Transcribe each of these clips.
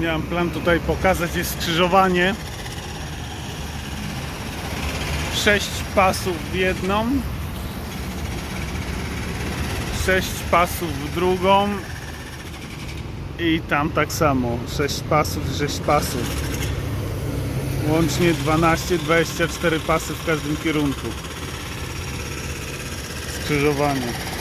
Miałem plan tutaj pokazać jest skrzyżowanie. Sześć pasów w jedną. Sześć pasów w drugą. I tam tak samo. Sześć pasów, sześć pasów. Łącznie 12-24 pasy w każdym kierunku. Skrzyżowanie.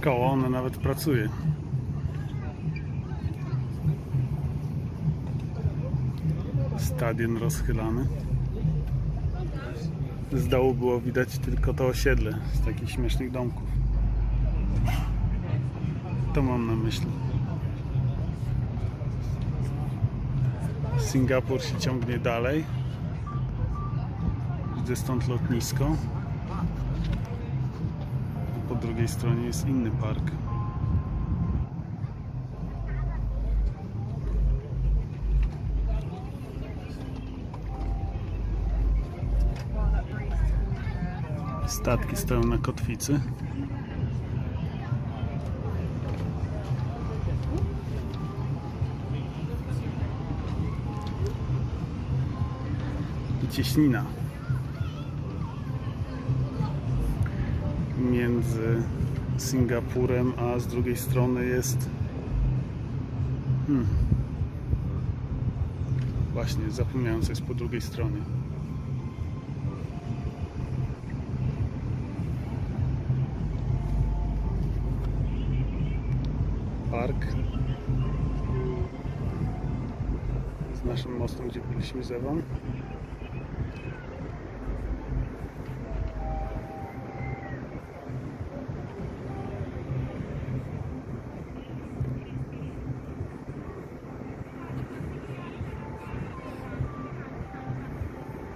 Koło, ona nawet pracuje. Stadion rozchylany. Z dołu było widać tylko to osiedle z takich śmiesznych domków. To mam na myśli. Singapur się ciągnie dalej. Widzę stąd lotnisko. Po drugiej stronie jest inny park. Statki stoją na kotwicy. I cieśnina. między Singapurem, a z drugiej strony jest. Hmm. Właśnie, zapomniałem co jest po drugiej stronie. Park z naszym mostem, gdzie byliśmy z Ewą.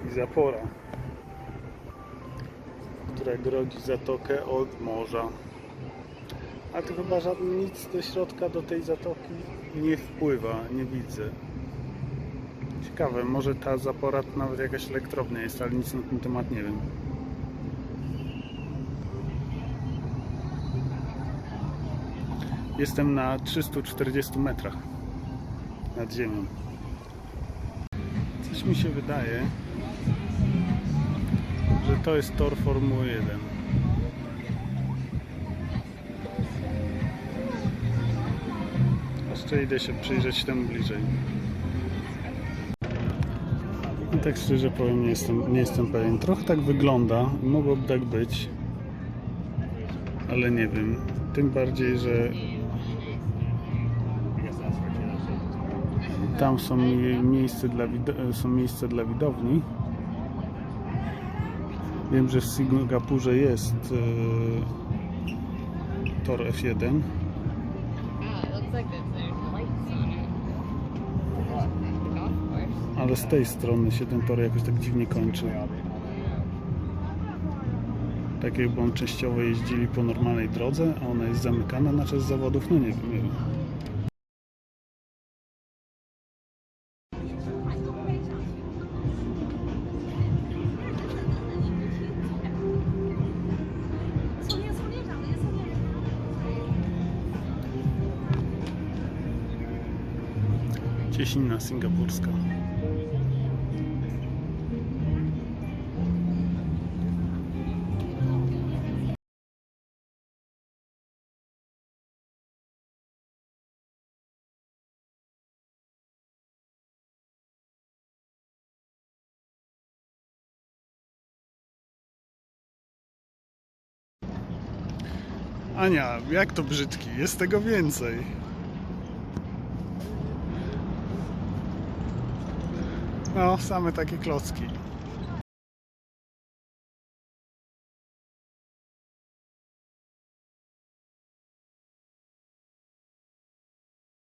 i zapora, która grodzi zatokę od morza. A tu chyba żadne nic do środka do tej zatoki nie wpływa, nie widzę. Ciekawe, może ta zapora nawet jakaś elektrownia jest, ale nic na ten temat nie wiem. Jestem na 340 metrach nad ziemią. Coś mi się wydaje, że to jest tor Formuły 1. Jeszcze idę się przyjrzeć temu bliżej. I tak szczerze powiem, nie jestem, nie jestem pewien. Trochę tak wygląda, mogłoby tak być, ale nie wiem. Tym bardziej, że tam są mie- miejsce dla, są miejsca dla widowni. Wiem, że w Singapurze jest e, tor F1, ale z tej strony się ten tor jakoś tak dziwnie kończy. Tak jakby on częściowo jeździli po normalnej drodze, a ona jest zamykana na czas zawodów, no nie wiem. Nie wiem. Cieśnina singapurska. Ania, jak to brzydki? Jest tego więcej. No, same takie klocki.